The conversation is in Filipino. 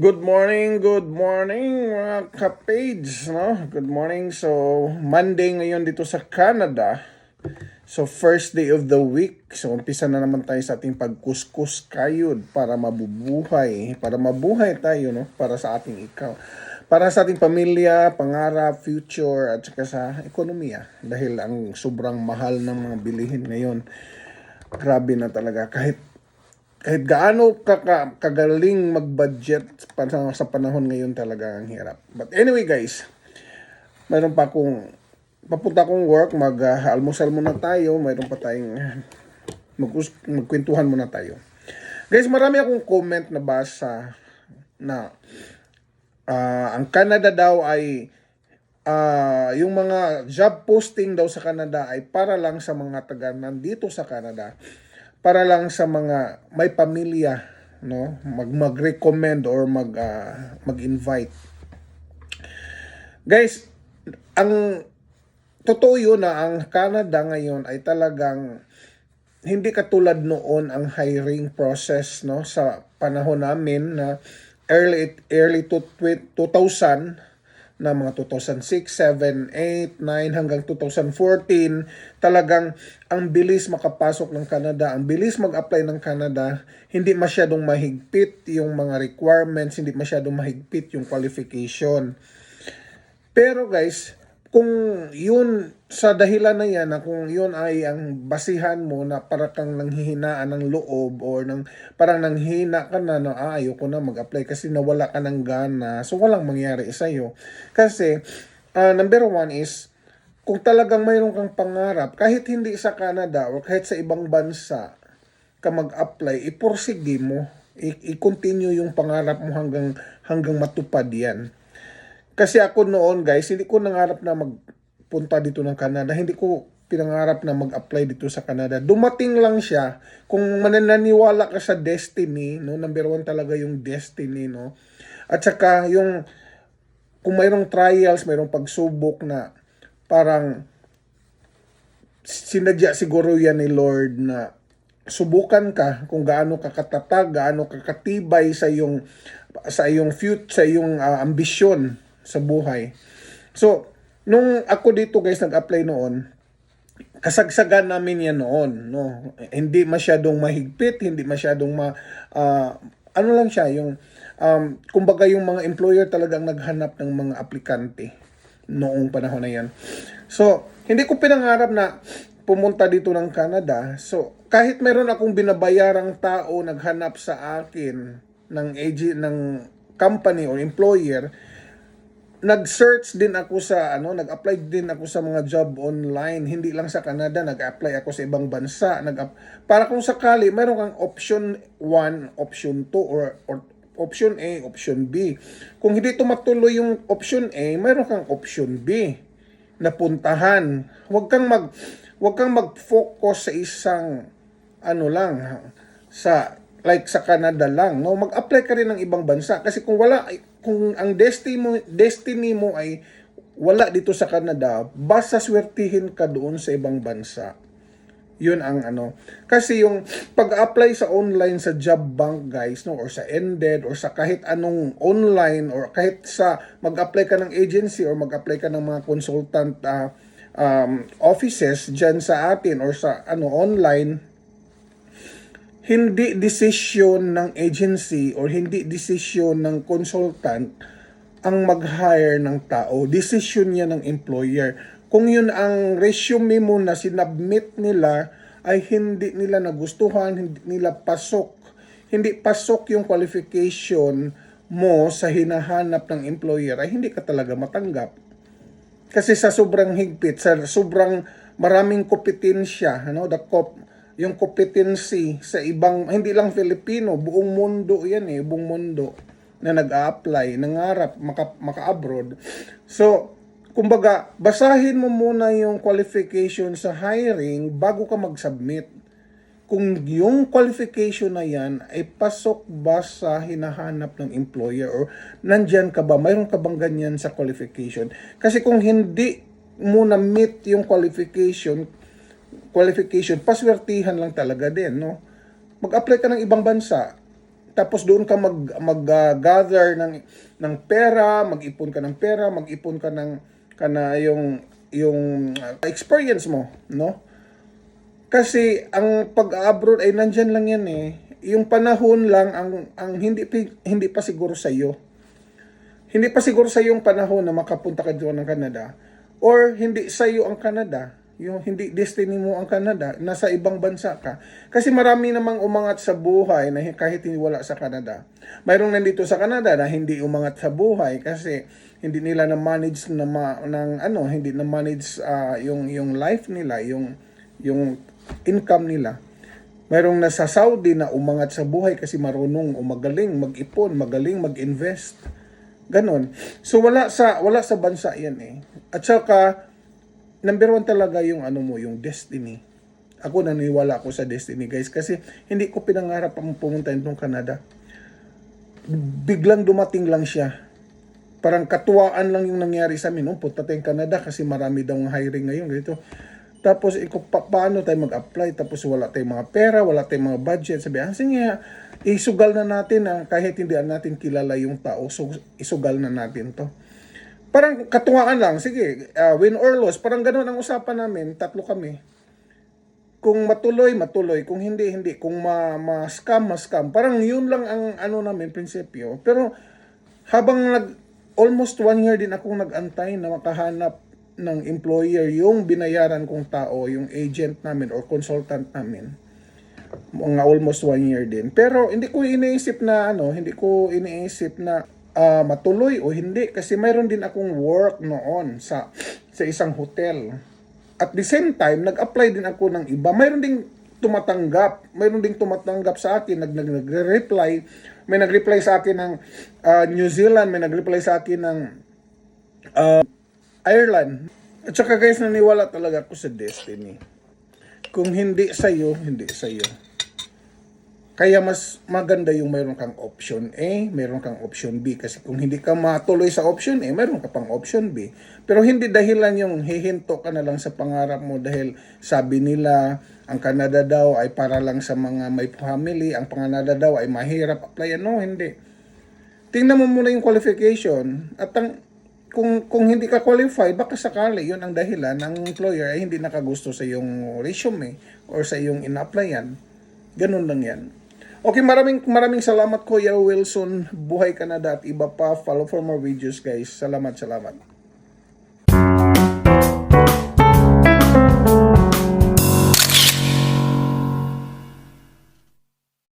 Good morning, good morning mga ka-page, no? Good morning. So, Monday ngayon dito sa Canada. So, first day of the week. So, umpisa na naman tayo sa ating pagkuskus kayod para mabubuhay. Para mabuhay tayo, no? Para sa ating ikaw. Para sa ating pamilya, pangarap, future, at saka sa ekonomiya. Dahil ang sobrang mahal ng mga bilihin ngayon. Grabe na talaga. Kahit kahit gaano ka, ka kagaling mag-budget sa, panahon ngayon talaga ang hirap. But anyway guys, mayroon pa akong papunta akong work, mag-almusal muna tayo, mayroon pa tayong mag magkwentuhan muna tayo. Guys, marami akong comment na basa na ah, ang Canada daw ay ah, yung mga job posting daw sa Canada ay para lang sa mga taga nandito sa Canada para lang sa mga may pamilya no? Mag mag-recommend or mag ah, mag-invite. Guys ang totoo yun na ang Canada ngayon ay talagang hindi katulad noon ang hiring process no? Sa panahon namin na early early to 2000 na mga 2006, 7, 8, 9 hanggang 2014 talagang ang bilis makapasok ng Canada, ang bilis mag-apply ng Canada, hindi masyadong mahigpit yung mga requirements, hindi masyadong mahigpit yung qualification. Pero guys, kung yun sa dahilan na yan na kung yun ay ang basihan mo na para kang nanghihinaan ng loob or nang parang nanghina ka na na ah, ayoko na mag-apply kasi nawala ka ng gana. So walang mangyari sa iyo kasi ah, number one is kung talagang mayroon kang pangarap kahit hindi sa Canada or kahit sa ibang bansa ka mag-apply iporsige mo. I-continue yung pangarap mo hanggang hanggang matupad yan kasi ako noon guys, hindi ko nangarap na magpunta dito ng Canada. Hindi ko pinangarap na mag-apply dito sa Canada. Dumating lang siya. Kung manananiwala ka sa destiny, no, number one talaga yung destiny, no. At saka yung kung mayroong trials, mayroong pagsubok na parang sinadya siguro yan ni Lord na subukan ka kung gaano ka katatag, gaano ka katibay sa iyong sa iyong future, sa iyong ah, ambisyon sa buhay. So, nung ako dito guys nag-apply noon, kasagsagan namin yan noon, no. Hindi masyadong mahigpit, hindi masyadong ma ah, ano lang siya yung um, kumbaga yung mga employer talagang naghanap ng mga aplikante noong panahon na yan. So, hindi ko pinangarap na pumunta dito ng Canada. So, kahit meron akong binabayarang tao naghanap sa akin ng agent ng company or employer, nag-search din ako sa ano, nag-apply din ako sa mga job online, hindi lang sa Canada, nag-apply ako sa ibang bansa, nag para kung sakali meron kang option 1, option 2 or, or option A, option B. Kung hindi tumatuloy yung option A, meron kang option B na puntahan. Huwag kang mag huwag kang mag-focus sa isang ano lang sa like sa Canada lang no? Mag-apply ka rin ng ibang bansa. Kasi kung wala kung ang destiny mo destiny mo ay wala dito sa Canada basta swertihin ka doon sa ibang bansa. Yun ang ano. Kasi yung pag-apply sa online sa job bank guys no? Or sa ended or sa kahit anong online or kahit sa mag-apply ka ng agency or mag-apply ka ng mga consultant ah, um, offices dyan sa atin or sa ano online hindi desisyon ng agency or hindi desisyon ng consultant ang mag-hire ng tao. Desisyon niya ng employer. Kung yun ang resume mo na sinubmit nila ay hindi nila nagustuhan, hindi nila pasok. Hindi pasok yung qualification mo sa hinahanap ng employer ay hindi ka talaga matanggap. Kasi sa sobrang higpit, sa sobrang maraming kompetensya, ano, the cop, yung competency sa ibang, hindi lang Filipino, buong mundo yan eh, buong mundo na nag-a-apply, nangarap, maka, maka-abroad. So, kumbaga, basahin mo muna yung qualification sa hiring bago ka mag-submit. Kung yung qualification na yan ay pasok ba sa hinahanap ng employer or nandyan ka ba, mayroon ka bang ganyan sa qualification? Kasi kung hindi mo na meet yung qualification, qualification, paswertihan lang talaga din, no? Mag-apply ka ng ibang bansa. tapos doon ka mag mag ah, gather ng ng pera, mag-ipon ka ng pera, mag-ipon ka ng kana yung yung ah, experience mo, no? Kasi ang pag-abroad ay nandyan lang yan eh. Yung panahon lang ang ang hindi hindi pa siguro sa iyo. Hindi pa siguro sa yung panahon na makapunta ka doon ng Canada or hindi sa iyo ang Canada. Yung hindi destiny mo ang Canada, nasa ibang bansa ka. Kasi marami namang umangat sa buhay na kahit hindi wala sa Canada. Mayroong nandito sa Canada na hindi umangat sa buhay kasi hindi nila na manage na ma, ng ano, hindi na manage ah, yung yung life nila, yung yung income nila. Mayroong nasa Saudi na umangat sa buhay kasi marunong o magaling mag-ipon, magaling mag-invest. Ganon. So wala sa wala sa bansa 'yan eh. At saka number one talaga yung ano mo, yung destiny. Ako naniniwala ako sa destiny guys kasi hindi ko pinangarap ang pumunta itong Canada. Biglang dumating lang siya. Parang katuwaan lang yung nangyari sa amin. No? Punta tayong Canada kasi marami daw ang hiring ngayon. Ganito. Tapos, iko, pa, paano tayo mag-apply? Tapos, wala tayong mga pera, wala tayong mga budget. Sabi, ah, sige, isugal na natin na kahit hindi natin kilala yung tao, so, isugal na natin to. Parang katuwaan lang, sige, ah, win or loss, parang ganun ang usapan namin, tatlo kami. Kung matuloy, matuloy. Kung hindi, hindi. Kung ma, ma-scam, ma-scam. Parang yun lang ang ano namin, prinsipyo. Pero habang nag, almost one year din akong nag-antay na makahanap ng employer yung binayaran kong tao, yung agent namin or consultant namin. Mga almost one year din. Pero hindi ko iniisip na ano, hindi ko iniisip na ah, matuloy o hindi kasi mayroon din akong work noon sa sa isang hotel. At the same time, nag-apply din ako ng iba. Mayroon ding tumatanggap. Mayroon ding tumatanggap sa akin, nag, nag, nagre-reply. May nag-reply sa akin ng ah, New Zealand, may nag-reply sa akin ng ah, Ireland. At saka guys, naniwala talaga ako sa destiny. Kung hindi sa'yo, hindi sa'yo. Kaya mas maganda yung mayroon kang option A, mayroon kang option B. Kasi kung hindi ka matuloy sa option A, mayroon ka pang option B. Pero hindi dahilan yung hihinto ka na lang sa pangarap mo dahil sabi nila ang Canada daw ay para lang sa mga may family, ang Canada daw ay mahirap apply. No, hindi. Tingnan mo muna yung qualification at ang kung kung hindi ka qualify, baka sakali yun ang dahilan ng employer ay hindi nakagusto sa iyong resume or sa iyong in-applyan. Ganun lang yan. Okay, maraming maraming salamat Kuya Wilson, Buhay Canada at iba pa. Follow for more videos guys. Salamat, salamat.